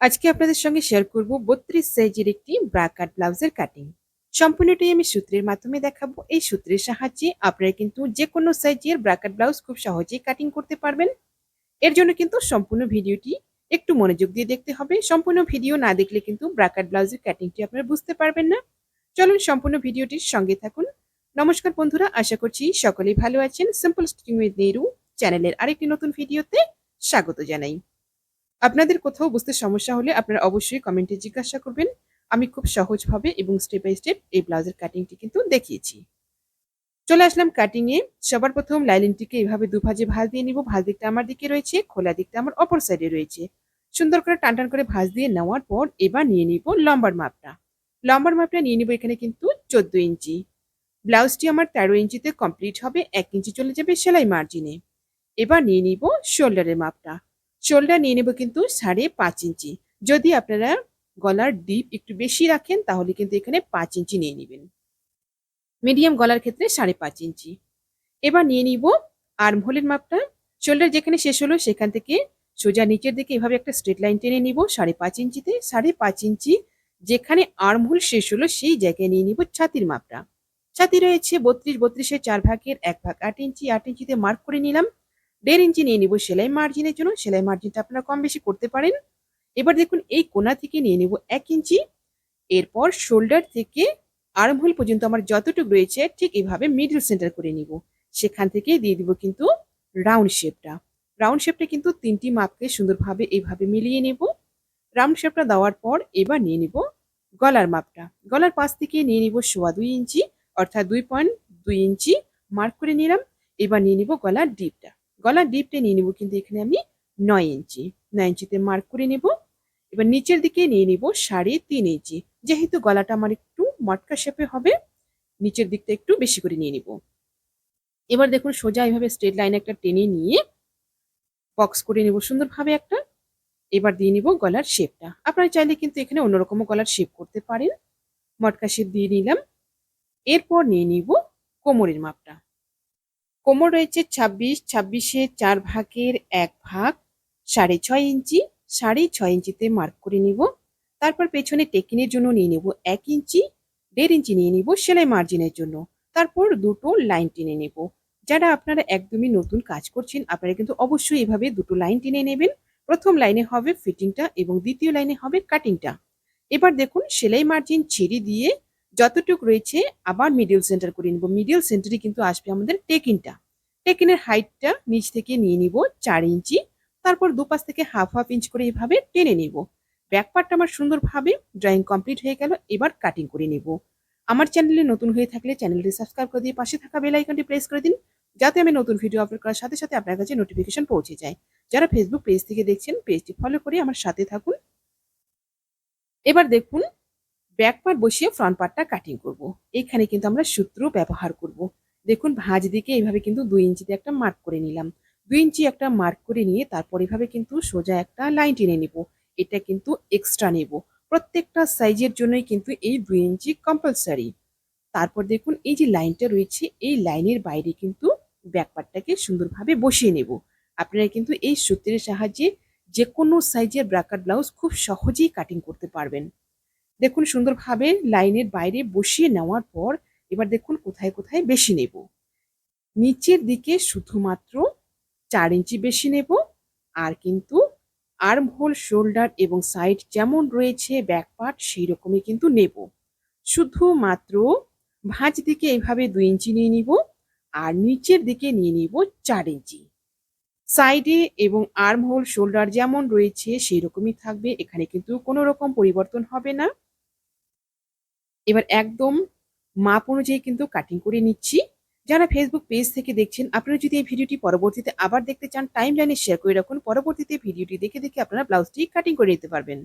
আজকে আপনাদের সঙ্গে শেয়ার করব বত্রিশ সাইজের একটি ব্রা কাট ব্লাউজের কাটিং সম্পূর্ণটাই আমি সূত্রের মাধ্যমে দেখাবো। এই সূত্রের সাহায্যে আপনারা কিন্তু যে কোনো সাইজের ব্রাকাট ব্লাউজ খুব সহজেই কাটিং করতে পারবেন। এর জন্য কিন্তু সম্পূর্ণ ভিডিওটি একটু মনোযোগ দিয়ে দেখতে হবে। সম্পূর্ণ ভিডিও না দেখলে কিন্তু ব্রাকাট ব্লাউজের কাটিংটি আপনারা বুঝতে পারবেন না। চলুন সম্পূর্ণ ভিডিওটির সঙ্গে থাকুন। নমস্কার বন্ধুরা, আশা করছি সকলেই ভালো আছেন। সিম্পল স্টিচিং উইথ নেরু চ্যানেলের আরেকটি নতুন ভিডিওতে স্বাগত জানাই। আপনাদের কোথাও বুঝতে সমস্যা হলে আপনারা অবশ্যই কমেন্টে জিজ্ঞাসা করবেন। আমি খুব সহজভাবে এবং স্টেপ বাই স্টেপ এই ব্লাউজের কাটিংটি কিন্তু দেখিয়েছি। চলে আসলাম কাটিংয়ে সবার প্রথম লাইলিনটিকে এইভাবে দুভাজে ভাঁজ দিয়ে নিব। ভাঁজ দিকটা আমার দিকে রয়েছে, খোলা দিকটা আমার অপর সাইডে রয়েছে। সুন্দর করে টান টান করে ভাঁজ দিয়ে নেওয়ার পর এবার নিয়ে নিব লম্বার মাপটা। লম্বার মাপটা নিয়ে নিব এখানে কিন্তু চোদ্দ ইঞ্চি। ব্লাউজটি আমার তেরো ইঞ্চিতে কমপ্লিট হবে, এক ইঞ্চি চলে যাবে সেলাই মার্জিনে এবার নিয়ে নিব শোল্ডারের মাপটা। শোল্ডার নিয়ে নেব কিন্তু সাড়ে পাঁচ ইঞ্চি। যদি আপনারা গলার ডিপ একটু বেশি রাখেন, তাহলে কিন্তু এখানে পাঁচ ইঞ্চি নিয়ে নেবেন। মিডিয়াম গলার ক্ষেত্রে সাড়ে পাঁচ ইঞ্চি। এবার নিয়ে নিব আর্মহোলের মাপটা। শোল্ডার যেখানে শেষ হলো, সেখান থেকে সোজা নিচের দিকে এভাবে একটা স্ট্রেট লাইন টেনে নিব, সাড়ে পাঁচ ইঞ্চিতে। সাড়ে পাঁচ ইঞ্চি যেখানে আর্মহোল শেষ হলো, সেই জায়গায় নিয়ে নিব ছাতির মাপটা। ছাতি রয়েছে বত্রিশ, বত্রিশের চার ভাগের এক ভাগ। আট ইঞ্চি, আট ইঞ্চিতে মার্ক করে নিলাম। দেড় ইঞ্চি নিয়ে নিব সেলাই মার্জিনের জন্য। সেলাই মার্জিনটা আপনারা কম বেশি করতে পারেন। এবার দেখুন, এই কোনা থেকে নিয়ে নেব এক ইঞ্চি। এরপর শোল্ডার থেকে আর্মহোল পর্যন্ত আমার যতটুকু রয়েছে, ঠিক এইভাবে মিডল সেন্টার করে নিব। সেখান থেকে দিয়ে দিব কিন্তু রাউন্ড শেপটা রাউন্ড শেপটা কিন্তু তিনটি মাপকে সুন্দরভাবে এইভাবে মিলিয়ে নেব। রাউন্ড শেপটা দেওয়ার পর এবার নিয়ে নিব গলার মাপটা। গলার পাশ থেকে নিয়ে নিব সোয়া দুই ইঞ্চি, অর্থাৎ দুই পয়েন্ট দুই ইঞ্চি মার্ক করে নিলাম। এবার নিয়ে নিব গলার ডিপটা গলার ডিপটা নিয়ে নিব, কিন্তু এখানে আমি নয় ইঞ্চি, নয় ইঞ্চিতে মার্ক করে নেব। এবার নিচের দিকে নিয়ে নিব সাড়ে তিন ইঞ্চি, যেহেতু গলাটা আমার একটু মটকা শেপে হবে, নিচের দিকটা একটু বেশি করে নিয়ে নিব। এবার দেখুন সোজা এইভাবে স্ট্রেট লাইন একটা টেনে নিয়ে বক্স করে নেব সুন্দরভাবে একটা। এবার দিয়ে নিব গলার শেপটা আপনারা চাইলে কিন্তু এখানে অন্যরকমও গলার শেপ করতে পারেন। মটকা শেপ দিয়ে নিলাম। এরপর নিয়ে নিব কোমরের মাপটা। কোমর রয়েছে ছাব্বিশ, ছাব্বিশে চার ভাগের এক ভাগ। সাড়ে ছয় ইঞ্চি, সাড়ে ছয় ইঞ্চিতে মার্ক করে নিব। তারপর পেছনে টেকিনের জন্য নিয়ে নেব এক ইঞ্চি, দেড় ইঞ্চি নিয়ে নিব সেলাই মার্জিনের জন্য। তারপর দুটো লাইন টেনে নেব। যারা আপনারা একদমই নতুন কাজ করছেন, আপনারা কিন্তু অবশ্যই এভাবে দুটো লাইন টেনে নেবেন। প্রথম লাইনে হবে ফিটিংটা এবং দ্বিতীয় লাইনে হবে কাটিংটা এবার দেখুন, সেলাই মার্জিন ছেড়ে দিয়ে যতটুকু রয়েছে, আবার মিডিল সেন্টার করে নিব। মিডিল সেন্টারে কিন্তু আসবে আমাদের টেকিনটা টেকিনের হাইটটা নিচ থেকে নিয়ে নিব চার ইঞ্চি, তারপর দুপাশ থেকে হাফ হাফ ইঞ্চ করে এভাবে টেনে নিব। ব্যাক পার্টটা আমার সুন্দরভাবে ড্রয়িং কমপ্লিট হয়ে গেল, এবার কাটিং করে নেব। আমার চ্যানেলে নতুন হয়ে থাকলে চ্যানেলটি সাবস্ক্রাইব করে দিয়ে পাশে থাকা বেল আইকনটি প্রেস করে দিন, যাতে আমি নতুন ভিডিও আপলোড করার সাথে সাথে আপনার কাছে নোটিফিকেশন পৌঁছে যায়। যারা ফেসবুক পেজ থেকে দেখছেন পেজটি ফলো করে আমার সাথে থাকুন। এবার দেখুন ব্যাক পার্ট বসিয়ে ফ্রন্ট পার্টটা কাটিং করব। এখানে কিন্তু আমরা সূত্র ব্যবহার করব। দেখুন ভাঁজ দিকে এইভাবে কিন্তু দুই ইঞ্চিতে একটা মার্ক করে নিলাম। দুই ইঞ্চি একটা মার্ক করে নিয়ে তারপর এভাবে কিন্তু সোজা একটা লাইন টেনে নিব। এটা কিন্তু এক্সট্রা নেব। প্রত্যেকটা সাইজের জন্যই কিন্তু এই দুই ইঞ্চি কম্পালসারি তারপর দেখুন এই যে লাইনটা রয়েছে, এই লাইনের বাইরে কিন্তু ব্যাকপারটাকে সুন্দরভাবে বসিয়ে নেব। আপনারা কিন্তু এই সূত্রের সাহায্যে যে কোনো সাইজের ব্রাকার ব্লাউজ খুব সহজেই কাটিং করতে পারবেন। দেখুন সুন্দরভাবে লাইনের বাইরে বসিয়ে নেওয়ার পর এবার দেখুন কোথায় কোথায় বেশি নেব। নিচের দিকে শুধুমাত্র চার ইঞ্চি বেশি নেব আর কিন্তু আর্ম হোল শোল্ডার এবং সাইড যেমন রয়েছে ব্যাক পার্ট সেই রকমই কিন্তু নেব। শুধুমাত্র ভাঁজ দিকে এইভাবে দুই ইঞ্চি নিয়ে নিব আর নিচের দিকে নিয়ে নিব চার ইঞ্চি। সাইডে এবং আর্ম হোল শোল্ডার যেমন রয়েছে সেই রকমই থাকবে, এখানে কিন্তু কোনো রকম পরিবর্তন হবে না। এবার একদম মাপ অনুযায়ী কিন্তু কাটিং করে নিচ্ছি। যারা ফেসবুক পেজ থেকে দেখছেন, আপনারা যদি এই ভিডিওটি পরবর্তীতে আবার দেখতে চান টাইম লাইনে শেয়ার করে রাখুন। পরবর্তীতে ভিডিওটি দেখে দেখে আপনারা ব্লাউজটি কাটিং করে নিতে পারবেন।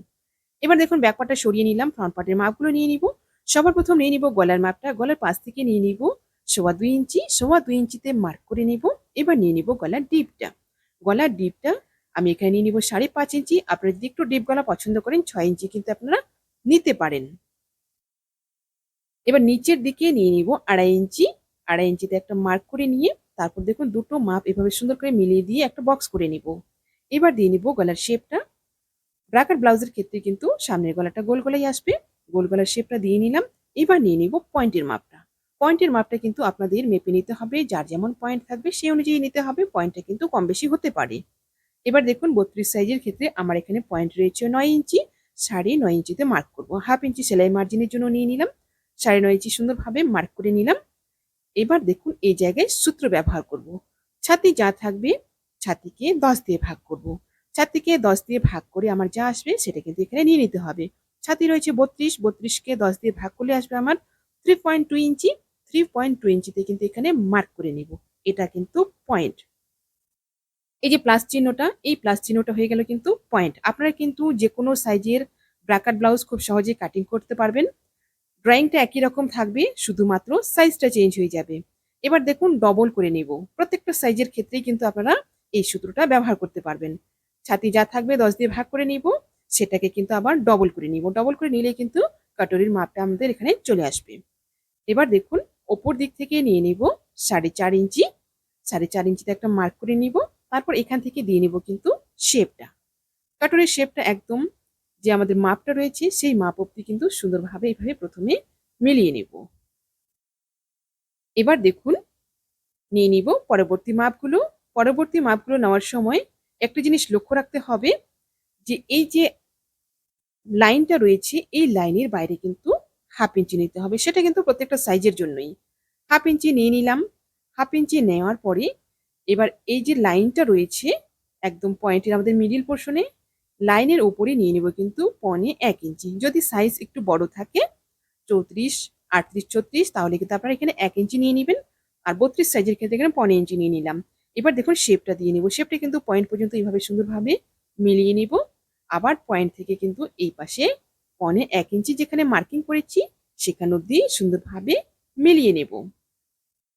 এবার দেখুন ব্যাক সরিয়ে নিলাম ফ্রন্ট পার্টের মাপগুলো নিয়ে নিব। সবার প্রথম নিয়ে নিব গলার মাপটা, গলার পাশ থেকে নিয়ে নিব সোয়া দুই ইঞ্চি, সোয়া দুই ইঞ্চিতে মার্ক করে নিব। এবার নিয়ে নিব গলার ডিপটা গলার ডিপটা আমি এখানে নিয়ে নিব সাড়ে পাঁচ ইঞ্চি। আপনারা যদি একটু ডিপ গলা পছন্দ করেন, ছয় ইঞ্চি কিন্তু আপনারা নিতে পারেন। এবার নিচের দিকে নিয়ে নিব আড়াই ইঞ্চি, আড়াই ইঞ্চিতে একটা মার্ক করে নিয়ে তারপর দেখুন দুটো মাপ এভাবে সুন্দর করে মিলিয়ে দিয়ে একটা বক্স করে নিব। এবার দিয়ে নিব গলার শেপটা ব্রাকার ব্লাউজের ক্ষেত্রে কিন্তু সামনের গলাটা গোল গলাই আসবে। গোল গলার শেপটা দিয়ে নিলাম। এবার নিয়ে নিব পয়েন্টের মাপটা। পয়েন্টের মাপটা কিন্তু আপনাদের মেপে নিতে হবে। যার যেমন পয়েন্ট থাকবে সেই অনুযায়ী নিতে হবে। পয়েন্টটা কিন্তু কম বেশি হতে পারে। এবার দেখুন বত্রিশ সাইজের ক্ষেত্রে আমার এখানে পয়েন্ট রয়েছে নয় ইঞ্চি। সাড়ে নয় ইঞ্চিতে মার্ক করব। হাফ ইঞ্চি সেলাই মার্জিনের জন্য নিয়ে নিলাম। সাড়ে নয় ইঞ্চি সুন্দরভাবে মার্ক করে নিলাম। এবার দেখুন এই জায়গায় সূত্র ব্যবহার করব। ছাতি যা থাকবে ছাতিকে দশ দিয়ে ভাগ করব। ছাতিকে দশ দিয়ে ভাগ করে আমার যা আসবে সেটা কিন্তু এখানে নিয়ে নিতে হবে। ছাতি রয়েছে বত্রিশ, বত্রিশকে দশ দিয়ে ভাগ করলে আসবে আমার three point two inch. Three point two ইঞ্চিতে কিন্তু এখানে মার্ক করে নিব। এটা কিন্তু পয়েন্ট এই যে প্লাস চিহ্নটা, এই প্লাস চিহ্নটা হয়ে গেল কিন্তু পয়েন্ট আপনারা কিন্তু যে কোনো সাইজের ব্রাকার ব্লাউজ খুব সহজে কাটিং করতে পারবেন। ড্রয়িংটা একই রকম থাকবে, শুধুমাত্র সাইজটা চেঞ্জ হয়ে যাবে। এবার দেখুন ডবল করে নেব। প্রত্যেকটা সাইজের ক্ষেত্রেই কিন্তু আপনারা এই সূত্রটা ব্যবহার করতে পারবেন। ছাতি যা থাকবে, দশ দিয়ে ভাগ করে নিব। সেটাকে কিন্তু আবার ডবল করে নিব। ডবল করে নিলে কিন্তু কাটরির মাপটা আমাদের এখানে চলে আসবে। এবার দেখুন, ওপর দিক থেকে নিয়ে নিব সাড়ে চার ইঞ্চি। সাড়ে চার ইঞ্চিতে একটা মার্ক করে নিব। তারপর এখান থেকে দিয়ে নিব কিন্তু শেপটা কাটরের শেপটা একদম যে আমাদের মাপটা রয়েছে, সেই মাপ অব্দি কিন্তু সুন্দরভাবে এইভাবে প্রথমে মিলিয়ে নিব। এবার দেখুন, নিয়ে নিব পরবর্তী মাপগুলো। পরবর্তী মাপগুলো নেওয়ার সময় একটা জিনিস লক্ষ্য রাখতে হবে যে, এই যে লাইনটা রয়েছে, এই লাইনের বাইরে কিন্তু হাফ ইঞ্চি নিতে হবে। সেটা কিন্তু প্রত্যেকটা সাইজের জন্যই। হাফ ইঞ্চি নিয়ে নিলাম। হাফ ইঞ্চি নেওয়ার পরে এবার এই যে লাইনটা রয়েছে, একদম পয়েন্টের আমাদের মিডিল পোর্শনে লাইনের ওপরে নিয়ে নেব কিন্তু পনে এক ইঞ্চি। যদি সাইজ একটু বড় থাকে, চৌত্রিশ, আটত্রিশ, ছত্রিশ, তাহলে কিন্তু আপনারা এখানে এক ইঞ্চি নিয়ে নেবেন। আর বত্রিশ সাইজের ক্ষেত্রে এখানে পনে ইঞ্চি নিয়ে নিলাম। এবার দেখুন শেপটা দিয়ে নেব। শেপটা কিন্তু পয়েন্ট পর্যন্ত এইভাবে সুন্দরভাবে মিলিয়ে নিব। আবার পয়েন্ট থেকে কিন্তু এই পাশে পনে এক ইঞ্চি যেখানে মার্কিং করেছি, সেখানে অব্দি সুন্দরভাবে মিলিয়ে নেব।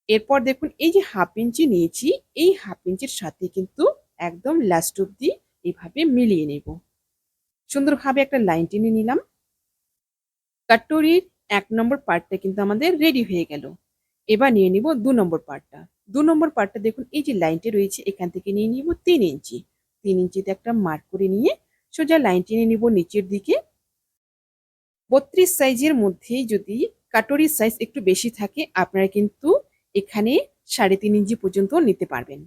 এরপর দেখুন এই যে হাফ ইঞ্চি নিয়েছি, এই হাফ ইঞ্চির সাথে কিন্তু একদম লাস্ট অব্দি এইভাবে মিলিয়ে নেব। সুন্দরভাবে একটা লাইন টেনে নিলাম। কাট্টরির এক নম্বর পার্টটা কিন্তু আমাদের রেডি হয়ে গেল। এবার নিয়ে নিব দু নম্বর পার্টটা। দু নম্বর পার্টটা দেখুন, এই যে লাইনটি রয়েছে, এখান থেকে নিয়ে নিব তিন ইঞ্চি। তিন ইঞ্চিতে একটা মার্ক করে নিয়ে সোজা লাইন টেনে নিব নিচের দিকে। বত্রিশ সাইজের মধ্যেই যদি কাটরির সাইজ একটু বেশি থাকে, আপনারা কিন্তু এখানে সাড়ে তিন ইঞ্চি পর্যন্ত নিতে পারবেন।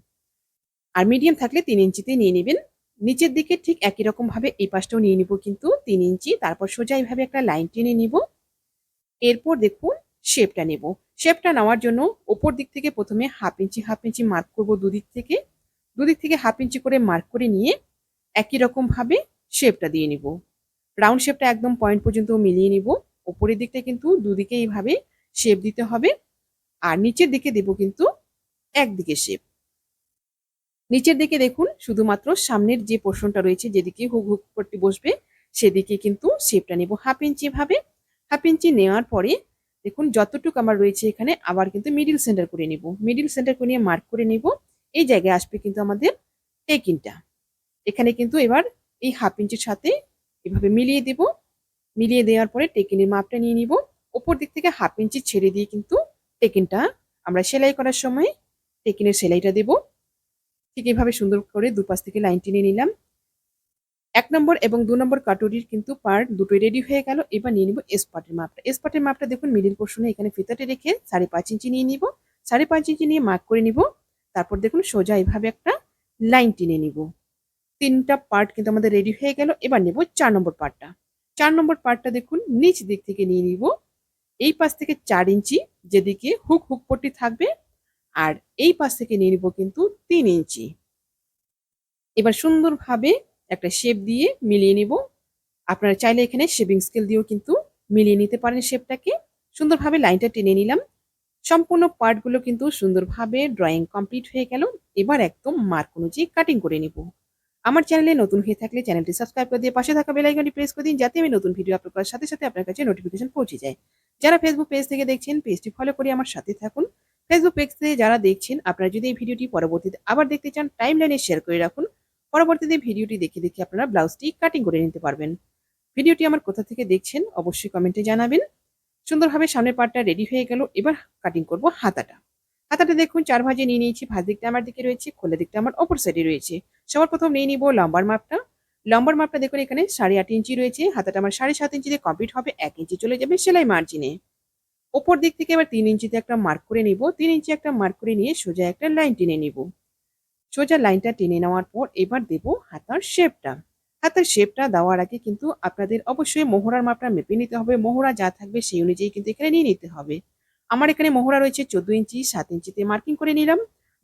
আর মিডিয়াম থাকলে তিন ইঞ্চিতে নিয়ে নেবেন। নিচের দিকে ঠিক একই রকম ভাবে এই পাশটাও নিয়ে নিব কিন্তু তিন ইঞ্চি, তারপর সোজা এইভাবে একটা লাইন টেনে নিব। এরপর দেখুন শেপটা নেব। শেপটা নেওয়ার জন্য ওপর দিক থেকে প্রথমে half inch half inch mark করব দুদিক থেকে। দুদিক থেকে হাফ ইঞ্চি করে মার্ক করে নিয়ে একই রকম ভাবে শেপটা দিয়ে নিব। রাউন্ড শেপটা একদম পয়েন্ট পর্যন্ত মিলিয়ে নিব। ওপরের দিকটা কিন্তু দুদিকে এইভাবে শেপ দিতে হবে। আর নিচের দিকে দেব কিন্তু একদিকে শেপ। নিচের দিকে দেখুন, শুধুমাত্র সামনের যে পোর্শনটা রয়েছে, যেদিকে হুক হুক পট্টি বসবে, সেদিকে কিন্তু শেপটা নেব হাফ ইঞ্চি ভাবে হাফ ইঞ্চি নেওয়ার পরে দেখুন, যতটুকু আমার রয়েছে এখানে, আবার কিন্তু মিডিল সেন্টার করে নিব। মিডিল সেন্টার করে নিয়ে মার্ক করে নিব। এই জায়গায় আসবে কিন্তু আমাদের টেকিনটা এখানে কিন্তু এবার এই হাফ ইঞ্চির সাথে এভাবে মিলিয়ে দেব। মিলিয়ে দেওয়ার পরে টেকিনের মাপটা নিয়ে নিব। ওপর দিক থেকে হাফ ইঞ্চি ছেড়ে দিয়ে কিন্তু টেকিনটা আমরা সেলাই করার সময় টেকিনের সেলাইটা দেব। ঠিক এইভাবে সুন্দর করে দুপাশ থেকে লাইন টেনে নিলাম। এক নম্বর এবং দু নম্বর কাটুরির কিন্তু পার্ট দুটোই রেডি হয়ে গেল। এবার নিয়ে নিব এসপাটের মাপটা। এসপাটের মাপটা দেখুন মিডিল পোর্শনে এখানে ফিতাতে রেখে সাড়ে পাঁচ ইঞ্চি নিয়ে নিব। সাড়ে পাঁচ ইঞ্চি নিয়ে মার্ক করে নিব। তারপর দেখুন সোজা এইভাবে একটা লাইন টেনে নিব। তিনটা পার্ট কিন্তু আমাদের রেডি হয়ে গেল। এবার নেব চার নম্বর পার্টটা চার নম্বর পার্টটা দেখুন নিচ দিক থেকে নিয়ে নিব। এই পাশ থেকে চার ইঞ্চি যেদিকে হুক হুক পট্টি থাকবে আর এই পাশ থেকে নিয়ে নিব কিন্তু তিন ইঞ্চি। এবার সুন্দরভাবে একটা শেপ দিয়ে মিলিয়ে নিব। আপনারা চাইলে এখানে শেভিং স্কেল দিয়েও কিন্তু মিলিয়ে নিতে পারেন শেপটাকে সুন্দরভাবে লাইনটা টেনে নিলাম। সম্পূর্ণ পার্টগুলো কিন্তু সুন্দরভাবে ড্রয়িং কমপ্লিট হয়ে গেল। এবার একদম মার্ক অনুযায়ী কাটিং করে নিব। আমার চ্যানেলে নতুন হয়ে থাকলে চ্যানেলটি সাবস্ক্রাইব করে দিয়ে পাশে থাকা বেল আইকনটি প্রেস করে দিন যাতে আমি নতুন ভিডিও আপলোড করার সাথে সাথে আপনার কাছে নোটিফিকেশন পৌঁছে যায়। যারা ফেসবুক পেজ থেকে দেখছেন পেজটি ফলো করে আমার সাথে থাকুন। ফেসবুক পেজ যারা দেখছেন, আপনারা যদি এই ভিডিওটি পরবর্তীতে আবার দেখতে চান টাইম লাইনে শেয়ার করে রাখুন। পরবর্তীতে ভিডিওটি দেখে দেখে আপনারা ব্লাউজটি কাটিং করে নিতে পারবেন। ভিডিওটি আমার কোথা থেকে দেখছেন, অবশ্যই কমেন্টে জানাবেন। সুন্দরভাবে সামনের পার্টটা রেডি হয়ে গেল, এবার কাটিং করব হাতাটা। হাতাটা দেখুন, চার ভাজে নিয়ে নিয়েছি, ভাজ দিকটা আমার দিকে রয়েছে, খোলা দিকটা আমার অপর সাইডে রয়েছে। সবার প্রথম নিয়ে নিব লম্বার মাপটা। লম্বার মাপটা দেখুন, এখানে সাড়ে আট ইঞ্চি রয়েছে, হাতাটা আমার সাড়ে সাত ইঞ্চিতে কমপ্লিট হবে, এক ইঞ্চি চলে যাবে সেলাই মার্জিনে ওপর দিক থেকে এবার তিন ইঞ্চিতে একটা মার্ক করে নিব। তিন ইঞ্চি একটা মার্ক করে নিয়ে সোজা একটা লাইন টেনে নিব। সোজা লাইনটা টেনে নেওয়ার পর এবার দেব হাতার শেপটা হাতের শেপটা দেওয়ার আগে কিন্তু আপনাদের অবশ্যই মোহরার মাপটা মেপে নিতে হবে। মোহরা যা থাকবে সেই অনুযায়ী কিন্তু এখানে নিয়ে নিতে হবে। আমার এখানে মোহরা রয়েছে চোদ্দ ইঞ্চি, সাত ইঞ্চিতে মার্কিং করে নিলাম।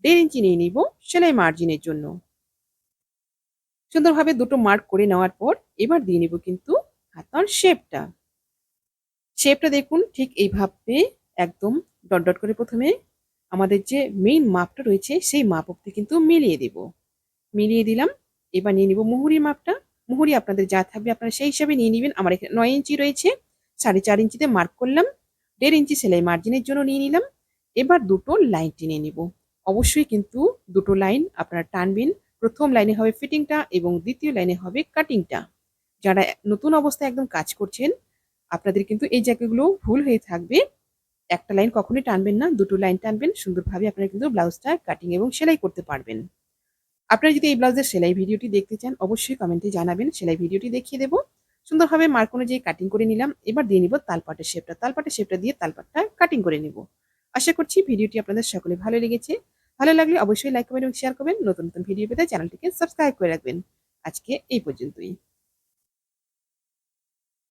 দেড় ইঞ্চি নিয়ে নিব সেলাই মার্জিনের জন্য। সুন্দরভাবে দুটো মার্ক করে নেওয়ার পর এবার দিয়ে নিব কিন্তু হাতার শেপটা শেপটা দেখুন, ঠিক এইভাবে একদম ডট ডট করে প্রথমে আমাদের যে মেইন মাপটা রয়েছে, সেই মাপ অব্দি কিন্তু মিলিয়ে দেব। মিলিয়ে দিলাম, এবার নিয়ে নিব মুহুরির মাপটা। মুহুরি আপনাদের যা থাকবে আপনারা সেই হিসাবে নিয়ে নেবেন। আমার এখানে নয় ইঞ্চি রয়েছে, সাড়ে চার ইঞ্চিতে মার্ক করলাম, দেড় ইঞ্চি সেলাই মার্জিনের জন্য নিয়ে নিলাম। এবার দুটো লাইন টেনে নিব। অবশ্যই কিন্তু দুটো লাইন আপনারা টানবেন। প্রথম লাইনে হবে ফিটিংটা এবং দ্বিতীয় লাইনে হবে কাটিংটা যারা নতুন অবস্থায় একদম কাজ করছেন আপনাদের কিন্তু এই জায়গাগুলো ভুল হয়ে থাকবে। একটা লাইন কখনোই টানবেন না, দুটো লাইন টানবেন, সুন্দরভাবে আপনারা কিন্তু ব্লাউজটা কাটিং এবং সেলাই করতে পারবেন। আপনারা যদি এই ব্লাউজের সেলাই ভিডিওটি দেখতে চান, অবশ্যই কমেন্টে জানাবেন, সেলাই ভিডিওটি দেখিয়ে দেবো। সুন্দরভাবে মার্ক অনুযায়ী কাটিং করে নিলাম, এবার দিয়ে নিব তালপাটের শেপটা তালপাটের শেপটা দিয়ে তালপাটটা কাটিং করে নিব। আশা করছি ভিডিওটি আপনাদের সকলে ভালো লেগেছে। ভালো লাগলে অবশ্যই লাইক করবেন এবং শেয়ার করবেন। নতুন নতুন ভিডিও পেতে চ্যানেলটিকে সাবস্ক্রাইব করে রাখবেন। আজকে এই পর্যন্তই।